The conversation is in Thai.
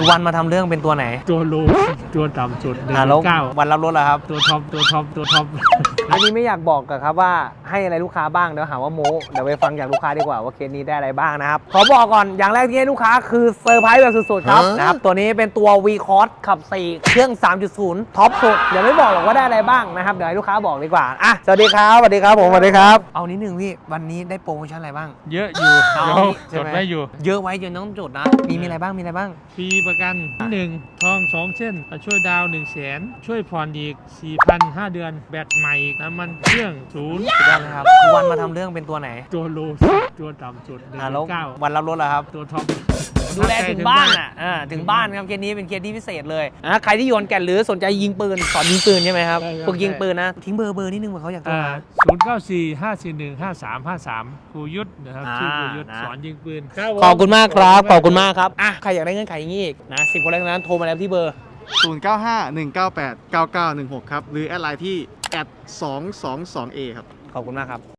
คือวันมาทำเรื่องเป็นตัวไหนตัวโลตัวต่ำสุดหนึ่งอ่าแล้วเก้าวันรับรถเหรอครับ ตัวท็อปตัวท็อปตัวท็อป อันนี้ไม่อยากบอกกับครับว่าให้อะไรลูกค้าบ้างเดี๋ยวหาว่าโม้เดี๋ยวไปฟังจากลูกค้าดีกว่าว่าเคสนี้ได้อะไรบ้างนะครับขอบอกก่อนอย่างแรกที่ให้ลูกค้าคือเซอร์ไพรส์แบบสุดๆครับนะครับตัวนี้เป็นตัว V c o s ขับ 4 เครื่อง 3.0 ท็อปสุดเดี๋ยวไม่บอกหรอกว่าได้อะไรบ้างนะครับเดี๋ยวให้ลูกค้าบอกดีกว่าอะสวัสดีครับสวัสดีครับผมสวัสดีครับเอานิดนึงพี่วันนี้ได้โปรโมชั่นอะไรบ้าง เยอะอยู่เอาเดี๋ยวใช่ไหมจดไว้อยู่เยอะไว้จนต้องจดนะมีมีอะไรบ้างมีอะไรบ้าง ฟรีประกันหนึ่งทองสองเส้น ช่วยดาวหนึ่งแสนช่วยผ่อนอีกสี่พันห้าเดือน แบตใหม่น้ำมันเครื่องศูนย์สุดยอดเลยครับคือวันมาทำเรื่องเป็นตัวไหน ตัวโลตัวต่ำสุดหนึ่งอะแล้วเก้าวันรับรถเหรอครับ ตัวท็อป ดูแลถึงบ้านอะอ่าถึงบ้านครับเคสนี้เป็นเคสที่พิเศษเลยอะใครที่โยนแก่นหรือสนใจยิงปืนสอนยิงปืนใช่ไหมครับ ฝึกยิงปืนนะ ทิ้งเบอร์เบอร์นิดนึงเผื่อเขาอยากโทรอ่าหาศูนย์เก้าสี่ห้าสี่หนึ่งห้าสามห้าสามครูยุทธนะครับอ่าชื่อครูยุทธนะ สอนยิงปืนขอบคุณมากครับ ขอบคุณมากครับอะใครอยากได้เงื่อนไขอย่างนี้อีกนะสิบคนแรกนั้นโทรมาแล้วที่เบอร์ 095 198 9916 ครับ หรือแอดไลน์ที่ 222a ครับ ขอบคุณมากครับ